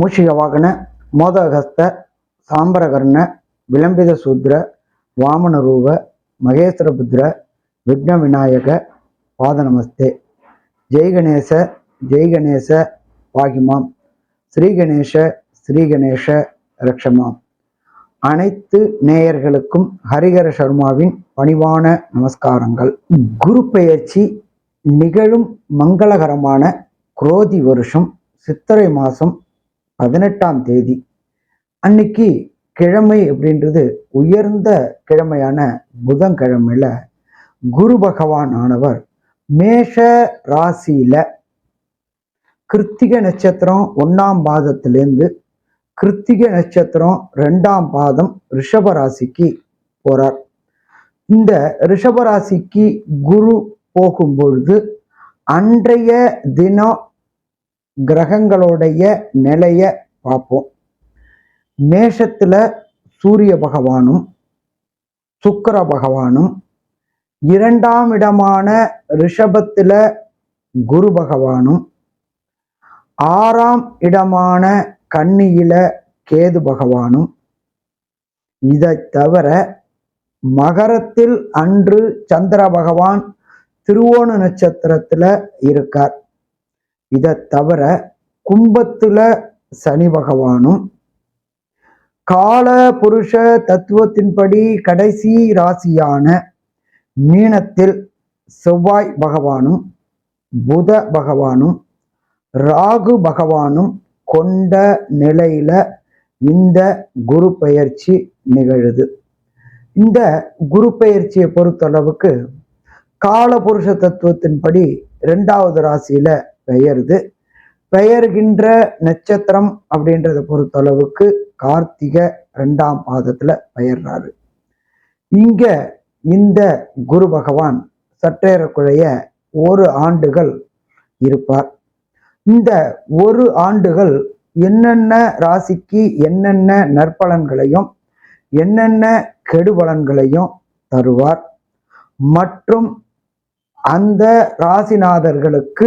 மூஷிகவாகன மோதகஸ்த சாம்பரகர்ண விளம்பித சூத்ர வாமனரூப மகேஸ்வரபுத்ர விக்ன விநாயக பாத நமஸ்தே ஜெய் கணேச ஜெய் கணேச பாகிமாம் ஸ்ரீ கணேஷ ஸ்ரீ கணேஷ ரக்ஷமாம். அனைத்து நேயர்களுக்கும் ஹரிகர சர்மாவின் பணிவான நமஸ்காரங்கள். குரு பெயர்ச்சி நிகழும் மங்களகரமான குரோதி வருஷம் சித்திரை மாதம் பதினெட்டாம் தேதி. அன்னைக்கு கிழமை அப்படின்றது உயர்ந்த கிழமையான புதன்கிழமையில குரு பகவான் ஆனவர் மேஷ ராசியில கிருத்திக நட்சத்திரம் ஒன்னாம் பாதத்திலேருந்து கிருத்திக நட்சத்திரம் ரெண்டாம் பாதம் ரிஷப ராசிக்கு போறார். இந்த ரிஷபராசிக்கு குரு போகும்பொழுது அன்றைய தினம் கிரகங்களுடைய நிலைய பார்ப்போம். மேஷத்துல சூரிய பகவானும் சுக்கர பகவானும் இரண்டாம் இடமான ரிஷபத்துல குரு பகவானும் ஆறாம் இடமான கன்னியில கேது பகவானும். இதை தவிர மகரத்தில் அன்று சந்திர பகவான் திருவோண நட்சத்திரத்துல இருக்கார். இதை தவிர கும்பத்துல சனி பகவானும் கால புருஷ தத்துவத்தின்படி கடைசி ராசியான மீனத்தில் செவ்வாய் பகவானும் புத பகவானும் ராகு பகவானும் கொண்ட நிலையில இந்த குரு பெயர்ச்சி நிகழுது. இந்த குரு பெயர்ச்சியை பொறுத்தளவுக்கு காலபுருஷ தத்துவத்தின்படி ரெண்டாவது ராசியில பெயருது. பெயர்கின்ற நட்சத்திரம் அப்படின்றத பொறுத்தளவுக்கு கார்த்திகை ரெண்டாம் பாதத்துல பெயர்றாரு. இங்க இந்த குரு பகவான் சற்றேறக்குழைய ஒரு ஆண்டுகள் இருப்பார். இந்த ஒரு ஆண்டுகள் என்னென்ன ராசிக்கு என்னென்ன நற்பலன்களையும் என்னென்ன கெடுபலன்களையும் தருவார். மற்றும் அந்த ராசிநாதர்களுக்கு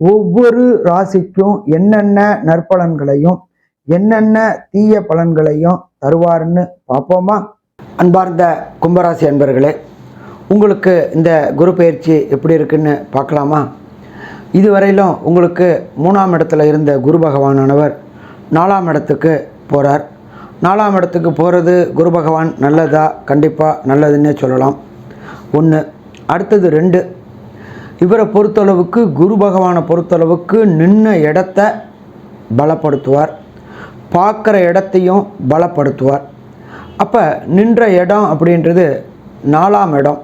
ஒவ்வொரு ராசிக்கும் என்னென்ன நற்பலன்களையும் என்னென்ன தீய பலன்களையும் தருவாருன்னு பார்ப்போமா? அன்பார்ந்த கும்பராசி அன்பர்களே உங்களுக்கு இந்த குரு பயிற்சி எப்படி இருக்குன்னு பார்க்கலாமா? இதுவரையிலும் உங்களுக்கு மூணாம் இடத்துல இருந்த குரு பகவானானவர் நாலாம் இடத்துக்கு போகிறார் நாலாம் இடத்துக்கு போகிறது குரு பகவான் நல்லதா? கண்டிப்பாக நல்லதுன்னே சொல்லலாம். ஒன்று அடுத்தது ரெண்டு இவரை பொறுத்தளவுக்கு குரு பகவானை பொறுத்தளவுக்கு நின்ன இடத்த பலப்படுத்துவார். பார்க்குற இடத்தையும் பலப்படுத்துவார். அப்போ நின்ற இடம் அப்படின்றது நாலாம் இடம்.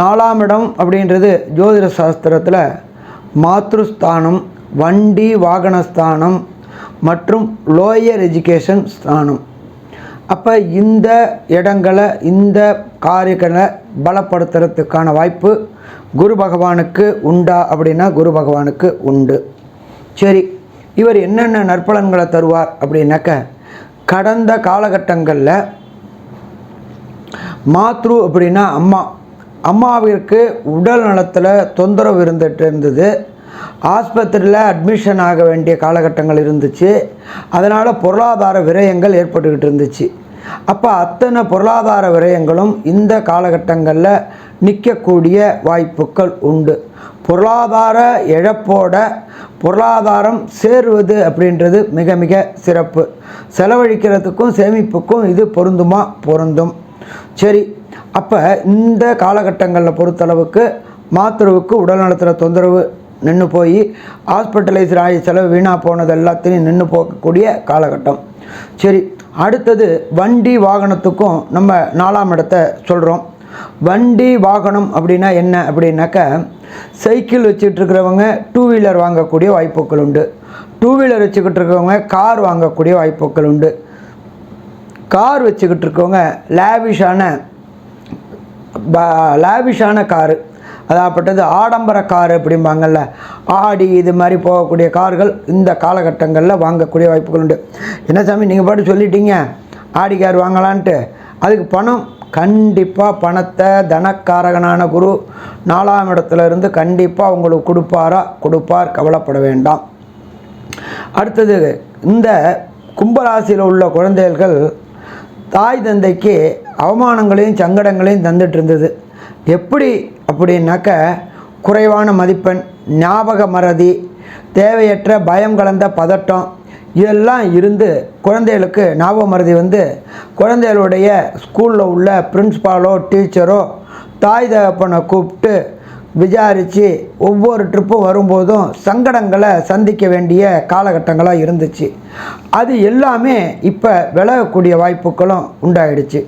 நாலாம் இடம் அப்படின்றது ஜோதிட சாஸ்திரத்தில் மாத்ருஸ்தானம் வண்டி வாகனஸ்தானம் மற்றும் லோயர் எஜுகேஷன் ஸ்தானம். அப்போ இந்த இடங்களை இந்த காரியங்களை பலப்படுத்துறதுக்கான வாய்ப்பு குரு பகவானுக்கு உண்டா அப்படின்னா குரு பகவானுக்கு உண்டு. சரி இவர் என்னென்ன நற்பலன்களை தருவார் அப்படின்னாக்க கடந்த காலகட்டங்களில் மாத்ரு அப்படின்னா அம்மா. அம்மாவிற்கு உடல் நலத்தில் தொந்தரவு இருந்துட்டு இருந்தது. ஆஸ்பத்திரியில் அட்மிஷன் ஆக வேண்டிய காலகட்டங்கள் இருந்துச்சு. அதனால் பொருளாதார விரயங்கள் ஏற்பட்டுக்கிட்டு இருந்துச்சு. அப்போ அத்தனை பொருளாதார விரயங்களும் இந்த காலகட்டங்களில் நிற்கக்கூடிய வாய்ப்புகள் உண்டு. பொருளாதார இழப்போட பொருளாதாரம் சேருவது அப்படின்றது மிக மிக சிறப்பு. செலவழிக்கிறதுக்கும் சேமிப்புக்கும் இது பொருந்துமா? பொருந்தும். சரி அப்போ இந்த காலகட்டங்களில் பொறுத்தளவுக்கு மாத்திரவுக்கு உடல்நலத்தில் தொந்தரவு நின்று போய் ஹாஸ்பிட்டலைசர் ஆகி செலவு வீணாக போனது எல்லாத்தையும் நின்று போகக்கூடிய காலகட்டம். சரி அடுத்தது வண்டி வாகனத்துக்கும் நம்ம நாலாம் இடத்த சொல்கிறோம் வண்டி வாகனம் அப்படின்னா என்ன? அப்படின்னாக்க சைக்கிள் வச்சுட்டு இருக்கிறவங்க டூ வீலர் வாங்கக்கூடிய வாய்ப்புகள் உண்டு. டூ வீலர் வச்சுக்கிட்டு இருக்கிறவங்க கார் வாங்கக்கூடிய வாய்ப்புகள் உண்டு. கார் வச்சுக்கிட்டு இருக்கவங்க லேவிஷான லேவிஷான காரு அதாகப்பட்டது ஆடம்பர கார் அப்படிம்பாங்கல்ல. ஆடி இது மாதிரி போகக்கூடிய கார்கள் இந்த காலகட்டங்களில் வாங்கக்கூடிய வாய்ப்புகள் உண்டு. என்ன சாமி நீங்கள் பாட்டு சொல்லிட்டீங்க. Audi car வாங்கலான்ட்டு. அதுக்கு பணம் கண்டிப்பாக பணத்தை தனக்காரகனான குரு நாலாம் இடத்துல இருந்து கண்டிப்பாக உங்களுக்கு கொடுப்பாரா? கொடுப்பார் கவலைப்பட வேண்டாம். அடுத்தது இந்த கும்பராசியில் உள்ள குழந்தைகள் தாய் தந்தைக்கு அவமானங்களையும் சங்கடங்களையும் தந்துட்டு இருந்தது. எப்படி அப்படின்னாக்க குறைவான மதிப்பெண் ஞாபக மறதி தேவையற்ற பயம் கலந்த பதட்டம் இதெல்லாம் இருந்து குழந்தைகளுக்கு ஞாபக மறதி வந்து குழந்தைகளுடைய ஸ்கூலில் உள்ள பிரின்ஸ்பாலோ டீச்சரோ தாய் தகப்பனை கூப்பிட்டு விசாரித்து ஒவ்வொரு ட்ரிப்பும் வரும்போதும் சங்கடங்களை சந்திக்க வேண்டிய காலகட்டங்களாக இருந்துச்சு. அது எல்லாமே இப்போ விலகக்கூடிய வாய்ப்புகளும் உண்டாயிடுச்சு.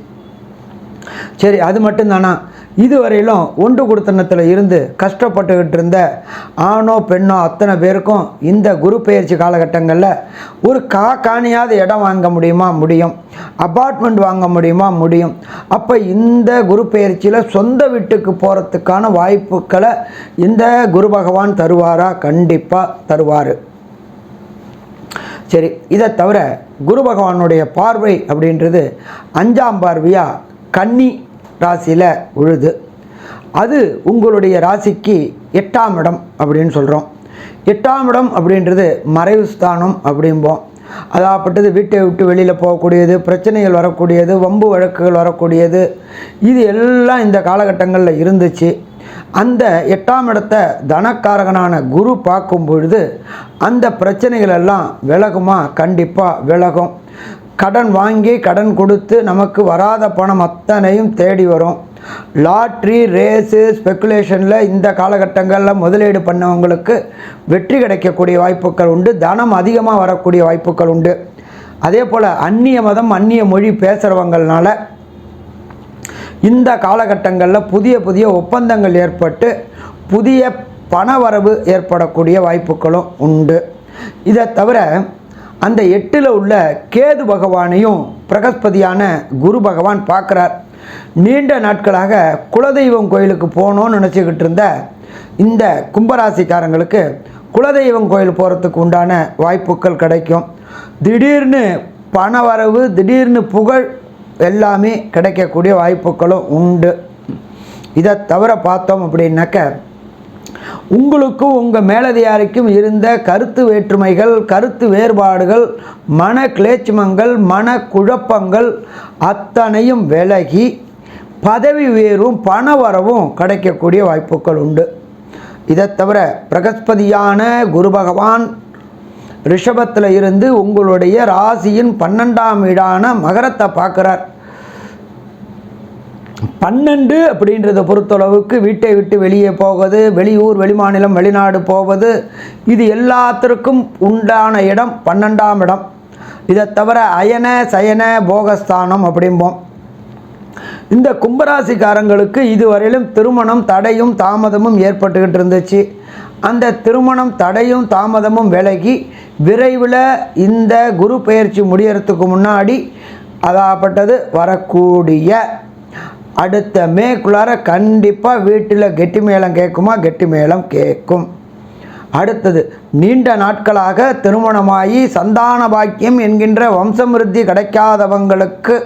சரி அது மட்டும்தானா இதுவரையிலும் ஒன்று கொடுத்தனத்தில் இருந்து கஷ்டப்பட்டுக்கிட்டு இருந்த ஆணோ பெண்ணோ அத்தனை பேருக்கும் இந்த குரு பயிற்சி காலகட்டங்களில் ஒரு கா காணியாத இடம் வாங்க முடியுமா? முடியும். அப்பார்ட்மெண்ட் வாங்க முடியுமா? முடியும். அப்போ இந்த குரு பயிற்சியில் சொந்த வீட்டுக்கு போகிறதுக்கான வாய்ப்புகளை இந்த குரு பகவான் தருவாரா? கண்டிப்பாக தருவார். சரி இதை தவிர குரு பகவானுடைய பார்வை அப்படின்றது அஞ்சாம் பார்வையாக கன்னி ராசியில் உழுது. அது உங்களுடைய ராசிக்கு எட்டாம் இடம் அப்படின்னு சொல்கிறோம் எட்டாம் இடம் அப்படின்றது மறைவு ஸ்தானம் அப்படிம்போம். அதாகப்பட்டது வீட்டை விட்டு வெளியில் போகக்கூடியது பிரச்சனைகள் வரக்கூடியது வம்பு வழக்குகள் வரக்கூடியது. இது எல்லாம் இந்த காலகட்டங்களில் இருந்துச்சு. அந்த எட்டாம் இடத்த தனக்காரகனான குரு பார்க்கும் பொழுது அந்த பிரச்சனைகள் எல்லாம் விலகுமா? கண்டிப்பாக விலகும். கடன் வாங்கி கடன் கொடுத்து நமக்கு வராத பணம் அத்தனையும் தேடி வரும். லாட்ரி ரேஸு ஸ்பெக்குலேஷனில் இந்த காலகட்டங்களில் முதலீடு பண்ணவங்களுக்கு வெற்றி கிடைக்கக்கூடிய வாய்ப்புகள் உண்டு. தனம் அதிகமாக வரக்கூடிய வாய்ப்புகள் உண்டு. அதே போல் அந்நிய மதம் அந்நிய மொழி பேசுகிறவங்களால இந்த காலகட்டங்களில் புதிய புதிய ஒப்பந்தங்கள் ஏற்பட்டு புதிய பணவரவு ஏற்படக்கூடிய வாய்ப்புகளும் உண்டு. இதை தவிர அந்த எட்டில் உள்ள கேது பகவானையும் பிரகஸ்பதியான குரு பகவான் பார்க்குறார். நீண்ட நாட்களாக குலதெய்வம் கோயிலுக்கு போகணும்னு நினச்சிக்கிட்டு இருந்த இந்த கும்பராசிக்காரங்களுக்கு குலதெய்வம் கோயில் போகிறதுக்கு உண்டான வாய்ப்புகள் கிடைக்கும். திடீர்னு பண வரவு திடீர்னு புகழ் எல்லாமே கிடைக்கக்கூடிய வாய்ப்புகளும் உண்டு. இதை தவிர பார்த்தோம் அப்படின்னாக்க உங்களுக்கும் உங்கள் மேலதிகாரிக்கும் இருந்த கருத்து வேற்றுமைகள் கருத்து வேறுபாடுகள் மன கிளேச்சமங்கள் மன குழப்பங்கள் அத்தனையும் விலகி பதவி உயர்வும் பண வரவும் கிடைக்கக்கூடிய வாய்ப்புகள் உண்டு. இதை தவிர பிரகஸ்பதியான குரு பகவான் ரிஷபத்தில் இருந்து உங்களுடைய ராசியின் பன்னெண்டாம் வீடான மகரத்தை பார்க்குறார். பன்னெண்டு அப்படின்றத பொறுத்தளவுக்கு வீட்டை விட்டு வெளியே போவது வெளியூர் வெளிமாநிலம் வெளிநாடு போவது இது எல்லாத்திற்கும் உண்டான இடம் பன்னெண்டாம் இடம். இதை தவிர அயன சயன போகஸ்தானம் அப்படிம்போம். இந்த கும்பராசிக்காரங்களுக்கு இதுவரையிலும் திருமணம் தடையும் தாமதமும் ஏற்பட்டுக்கிட்டு இருந்துச்சு. அந்த திருமணம் தடையும் தாமதமும் விலகி விரைவில் இந்த குரு பயிற்சி முடியறதுக்கு முன்னாடி அதாகப்பட்டது வரக்கூடிய அடுத்த மேக்குள்ளார கண்டிப்பாக வீட்டில் கெட்டி மேளம் கேட்குமா? கெட்டி மேளம் கேட்கும். அடுத்தது நீண்ட நாட்களாக திருமணமாகி சந்தான பாக்கியம் என்கின்ற வம்சம் விருத்தி கிடைக்காதவங்களுக்கு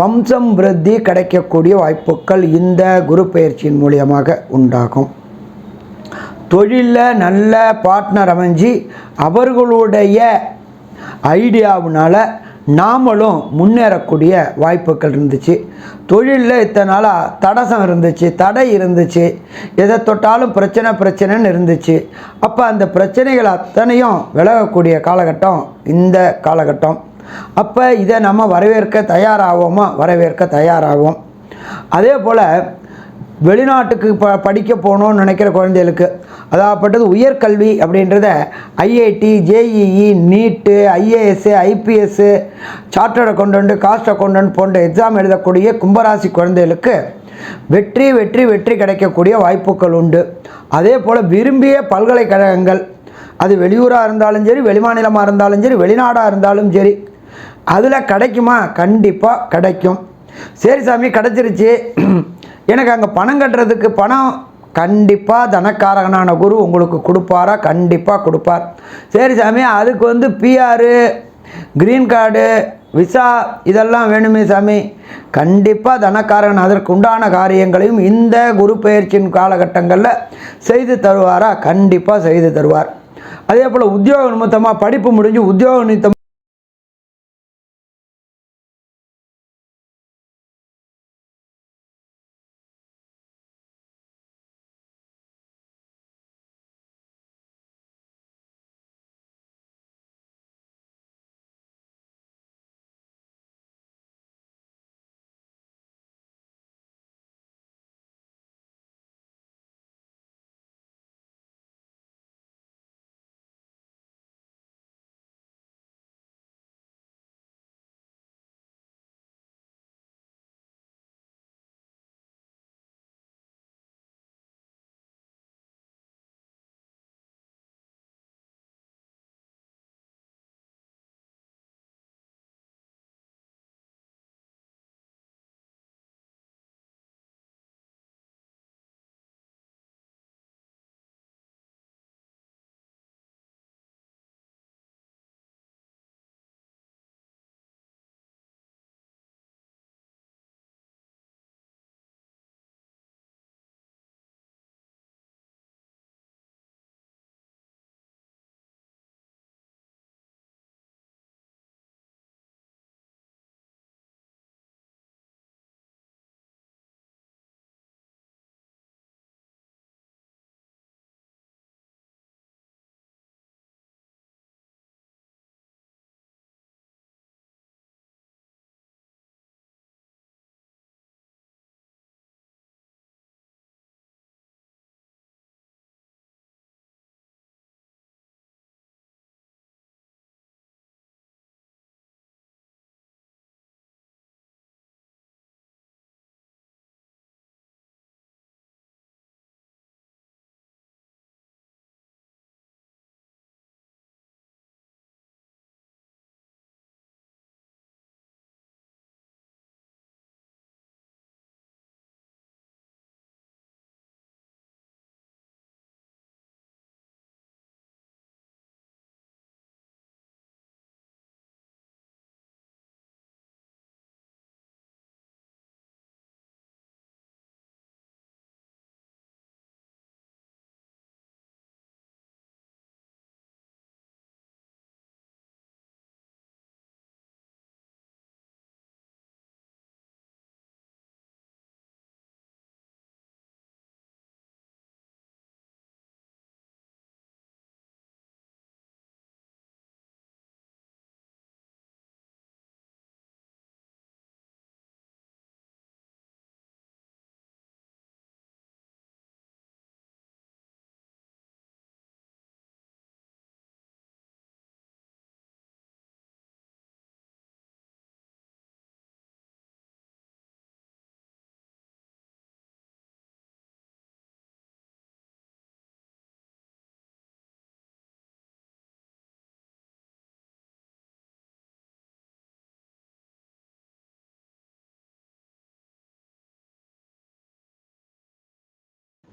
வம்சம் விருத்தி கிடைக்கக்கூடிய வாய்ப்புகள் இந்த குரு பயிற்சியின் மூலியமாக உண்டாகும். தொழிலில் நல்ல பார்ட்னர் அமைஞ்சு அவர்களுடைய ஐடியாவினால் நாமளும் முன்னேறக்கூடிய வாய்ப்புகள் இருந்துச்சு. தொழிலில் இத்தனை நாளாக தடசம் இருந்துச்சு தடை இருந்துச்சு. எதை தொட்டாலும் பிரச்சனை பிரச்சனைன்னு இருந்துச்சு. அப்போ அந்த பிரச்சனைகள் அத்தனையும் விலகக்கூடிய காலகட்டம் இந்த காலகட்டம். அப்போ இதை நம்ம வரவேற்க தயாராகுவோமா வரவேற்க தயாராகும் அதே போல் வெளிநாட்டுக்கு ப படிக்க போகணும்னு நினைக்கிற குழந்தைகளுக்கு அதாகப்பட்டது உயர்கல்வி அப்படின்றத IIT JEE NEET IAS IPS chartered accountant cost accountant போன்ற எக்ஸாம் எழுதக்கூடிய கும்பராசி குழந்தைகளுக்கு வெற்றி வெற்றி வெற்றி கிடைக்கக்கூடிய வாய்ப்புகள் உண்டு. அதே போல் விரும்பிய பல்கலைக்கழகங்கள் அது வெளியூராக இருந்தாலும் சரி வெளிமாநிலமாக இருந்தாலும் சரி வெளிநாடாக இருந்தாலும் சரி அதில் கிடைக்குமா? கண்டிப்பாக கிடைக்கும். சரி சாமி கிடச்சிருச்சு. எனக்கு அங்கே பணம் கட்டுறதுக்கு பணம் கண்டிப்பாக தனக்காரகனான குரு உங்களுக்கு கொடுப்பாரா? கண்டிப்பாக கொடுப்பார். சரி சாமி அதுக்கு வந்து பிஆரு க்ரீன் கார்டு விசா இதெல்லாம் வேணுமே சாமி. கண்டிப்பாக தனக்காரன் அதற்கு உண்டான காரியங்களையும் இந்த குரு பயிற்சியின் காலகட்டங்களில் செய்து தருவாரா? கண்டிப்பாக செய்து தருவார். அதே போல் உத்தியோக நிமித்தமாக படிப்பு முடிஞ்சு உத்தியோக நிமித்தம்